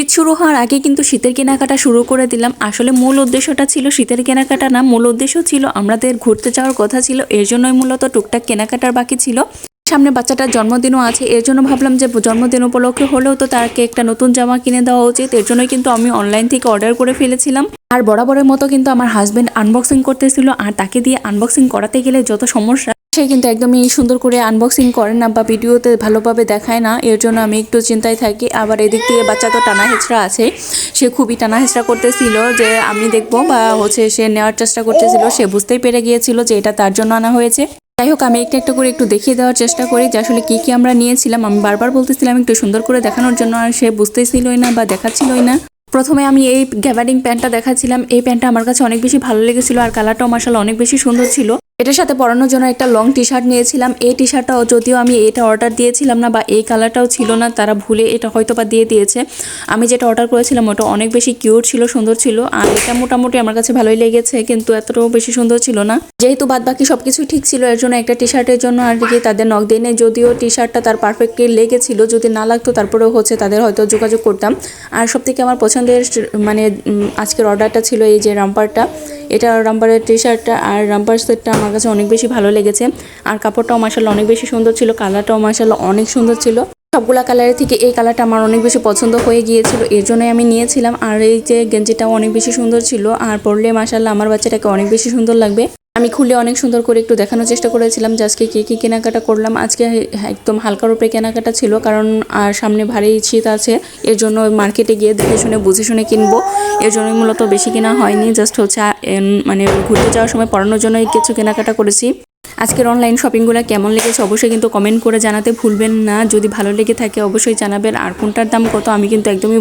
শীত শুরু হওয়ার আগে কিন্তু শীতের কেনাকাটা শুরু করে দিলাম। আসলে মূল উদ্দেশ্যটা ছিল শীতের কেনাকাটা না, মূল উদ্দেশ্য ছিল আমাদের ঘুরতে যাওয়ার কথা ছিল, এর জন্যই মূলত টুকটাক কেনাকাটার বাকি ছিল। সামনে বাচ্চাটার জন্মদিনও আছে, এর জন্য ভাবলাম যে জন্মদিন উপলক্ষে হলেও তো তাকে একটা নতুন জামা কিনে দেওয়া উচিত, এর জন্যই কিন্তু আমি অনলাইন থেকে অর্ডার করে ফেলেছিলাম। আর বরাবরের মতো কিন্তু আমার হাজব্যান্ড আনবক্সিং করতেছিল, আর তাকে দিয়ে আনবক্সিং করাতে গেলে যত সমস্যা সে কিন্তু একদমই সুন্দর করে আনবক্সিং করে না বা ভিডিওতে ভালোভাবে দেখায় না। এর জন্য আমি একটু চিন্তায় থাকি। আবার এদিক থেকে বাচ্চা তো টানা হেঁচড়া আছে। সে খুবই টানা হেঁচড়া করতেছিল যে আমি দেখব বা হচ্ছে সে নেওয়ার চেষ্টা করতেছিল। সে বুঝতেই পেরে গিয়েছিল যে এটা তার জন্য আনা হয়েছে। যাই হোক, আমি একটা একটা করে একটু দেখিয়ে দেওয়ার চেষ্টা করি যে আসলে কী কী আমরা নিয়েছিলাম। আমি বারবার বলতেছিলাম একটু সুন্দর করে দেখানোর জন্য আর সে বুঝতেছিলই না বা দেখাচ্ছিলই না। প্রথমে আমি এই গ্যাবারিং প্যান্টটা দেখাচ্ছিলাম। এই প্যান্টটা আমার কাছে অনেক বেশি ভালো লেগেছিল আর কালারটাও মার্শাল অনেক বেশি সুন্দর ছিল। এটার সাথে পরানোর জন্য একটা লং টি শার্ট নিয়েছিলাম। এই টি শার্টটাও যদিও আমি এটা অর্ডার দিয়েছিলাম না বা এই কালারটাও ছিল না, তারা ভুলে এটা হয়তো বা দিয়ে দিয়েছে। আমি যেটা অর্ডার করেছিলাম ওটা অনেক বেশি কিউট ছিল, সুন্দর ছিল, আর এটা মোটামুটি আমার কাছে ভালোই লেগেছে, কিন্তু এতটাও বেশি সুন্দর ছিল না। যেহেতু বাদ বাকি সব কিছুই ঠিক ছিল, এর জন্য একটা টি শার্টের জন্য আর কি তাদের নখ দিয়ে নেই, যদিও টি শার্টটা তার পারফেক্টলি লেগেছিল, যদি না লাগতো তারপরেও হচ্ছে তাদের হয়তো যোগাযোগ করতাম। আর সব থেকে আমার পছন্দের মানে আজকের অর্ডারটা ছিল এই যে রামপারটা। এটা রাম্পারের টি শার্টটা আর রাম্পার সেটটা আমার কাছে অনেক বেশি ভালো লেগেছে। আর কাপড়টাও মার্শাল অনেক বেশি সুন্দর ছিল, কালারটাও মাসাল্লাহ অনেক সুন্দর ছিল। সবগুলা কালারের থেকে এই কালারটা আমার অনেক বেশি পছন্দ হয়ে গিয়েছিল, এর জন্যই আমি নিয়েছিলাম। আর এই যে গেঞ্জিটাও অনেক বেশি সুন্দর ছিল, আর পরলে মাসাল্লাহ আমার বাচ্চাটাকে অনেক বেশি সুন্দর লাগবে। আমি খুলে অনেক সুন্দর করে একটু দেখানোর চেষ্টা করেছিলাম যে আজকে কী কী কেনাকাটা করলাম। আজকে একদম হালকার উপরে কেনাকাটা ছিল কারণ সামনে ভারী শীত আছে। এর জন্য মার্কেটে গিয়ে দেখে শুনে, বুঝে শুনে কিনবো। এর জন্যই মূলত বেশি কেনা হয়নি জাস্ট হচ্ছে মানে ঘুরতে যাওয়ার সময় পড়ানোর জন্যই কিছু কেনাকাটা করেছি। আজকের অনলাইন শপিংগুলো কেমন লেগেছে অবশ্যই কিন্তু কমেন্ট করে জানাতে ভুলবেন না। যদি ভালো লেগে থাকে অবশ্যই জানাবেন। আর কোনটার দাম কত আমি কিন্তু একদমই